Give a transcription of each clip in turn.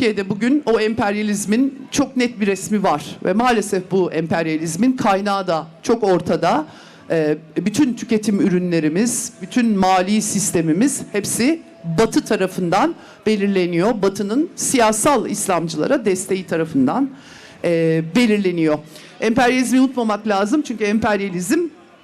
Türkiye'de bugün o emperyalizmin çok net bir resmi var ve maalesef bu emperyalizmin kaynağı da çok ortada. Ee, bütün tüketim ürünlerimiz, bütün mali sistemimiz hepsi Batı tarafından belirleniyor. Batı'nın siyasal İslamcılara desteği tarafından e, belirleniyor. Emperyalizmi unutmamak lazım çünkü emperyalizm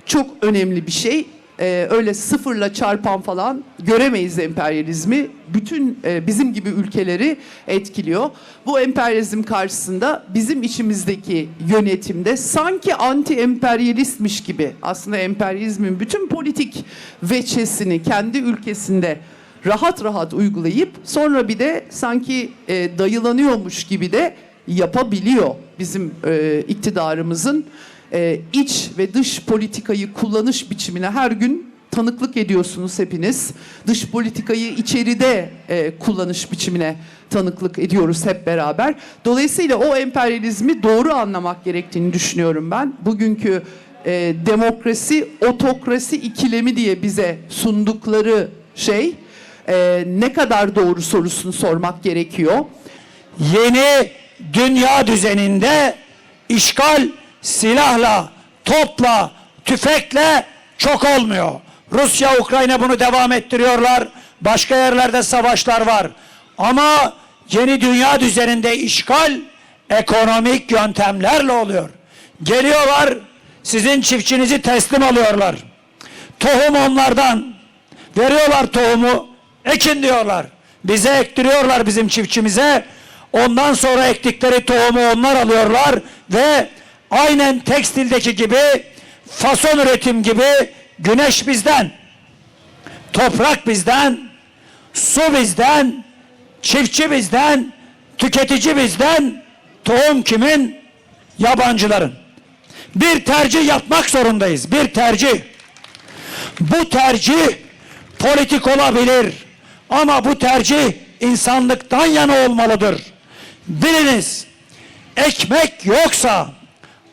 çok önemli bir şey. Ee, öyle sıfırla çarpan falan göremeyiz emperyalizmi. Bütün e, bizim gibi ülkeleri etkiliyor. Bu emperyalizm karşısında bizim içimizdeki yönetimde sanki anti emperyalistmiş gibi aslında emperyalizmin bütün politik veçesini kendi ülkesinde rahat rahat uygulayıp sonra bir de sanki e, dayılanıyormuş gibi de yapabiliyor bizim e, iktidarımızın e, iç ve dış politikayı kullanış biçimine her gün tanıklık ediyorsunuz hepiniz. Dış politikayı içeride e, kullanış biçimine tanıklık ediyoruz hep beraber. Dolayısıyla o emperyalizmi doğru anlamak gerektiğini düşünüyorum ben. Bugünkü e, demokrasi, otokrasi ikilemi diye bize sundukları şey e, ne kadar doğru sorusunu sormak gerekiyor. yeni dünya düzeninde işgal silahla, topla, tüfekle çok olmuyor. Rusya, Ukrayna bunu devam ettiriyorlar. Başka yerlerde savaşlar var. Ama yeni dünya düzeninde işgal ekonomik yöntemlerle oluyor. Geliyorlar, sizin çiftçinizi teslim alıyorlar. Tohum onlardan. Veriyorlar tohumu, ekin diyorlar. Bize ektiriyorlar bizim çiftçimize. Ondan sonra ektikleri tohumu onlar alıyorlar ve aynen tekstildeki gibi fason üretim gibi güneş bizden, toprak bizden, su bizden, çiftçi bizden, tüketici bizden, tohum kimin? Yabancıların. Bir tercih yapmak zorundayız. Bir tercih. Bu tercih politik olabilir. Ama bu tercih insanlıktan yana olmalıdır. Biliniz, ekmek yoksa,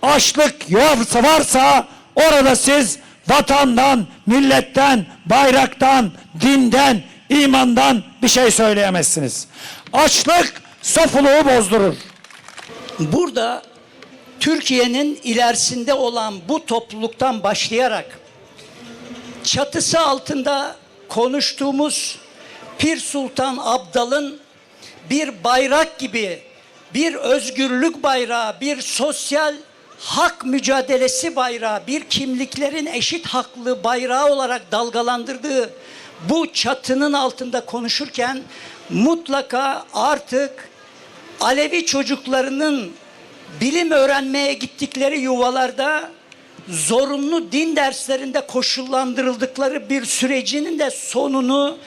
açlık yoksa varsa orada siz vatandan, milletten, bayraktan, dinden, imandan bir şey söyleyemezsiniz. Açlık sofuluğu bozdurur. Burada Türkiye'nin ilerisinde olan bu topluluktan başlayarak çatısı altında konuştuğumuz Pir Sultan Abdal'ın bir bayrak gibi bir özgürlük bayrağı, bir sosyal hak mücadelesi bayrağı, bir kimliklerin eşit haklı bayrağı olarak dalgalandırdığı bu çatının altında konuşurken mutlaka artık Alevi çocuklarının bilim öğrenmeye gittikleri yuvalarda zorunlu din derslerinde koşullandırıldıkları bir sürecinin de sonunu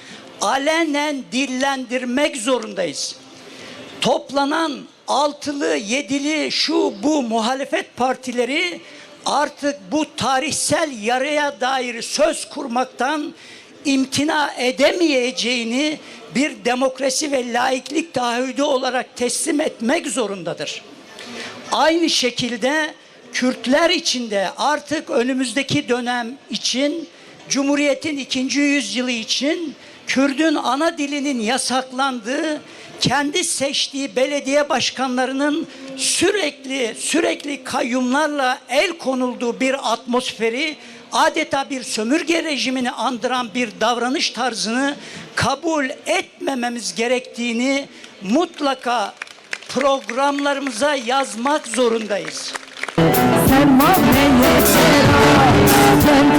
alenen dillendirmek zorundayız. Toplanan altılı, yedili, şu bu muhalefet partileri artık bu tarihsel yaraya dair söz kurmaktan imtina edemeyeceğini bir demokrasi ve laiklik taahhüdü olarak teslim etmek zorundadır. Aynı şekilde Kürtler için de artık önümüzdeki dönem için Cumhuriyet'in ikinci yüzyılı için Kürdün ana dilinin yasaklandığı, kendi seçtiği belediye başkanlarının sürekli sürekli kayyumlarla el konulduğu bir atmosferi adeta bir sömürge rejimini andıran bir davranış tarzını kabul etmememiz gerektiğini mutlaka programlarımıza yazmak zorundayız. Sen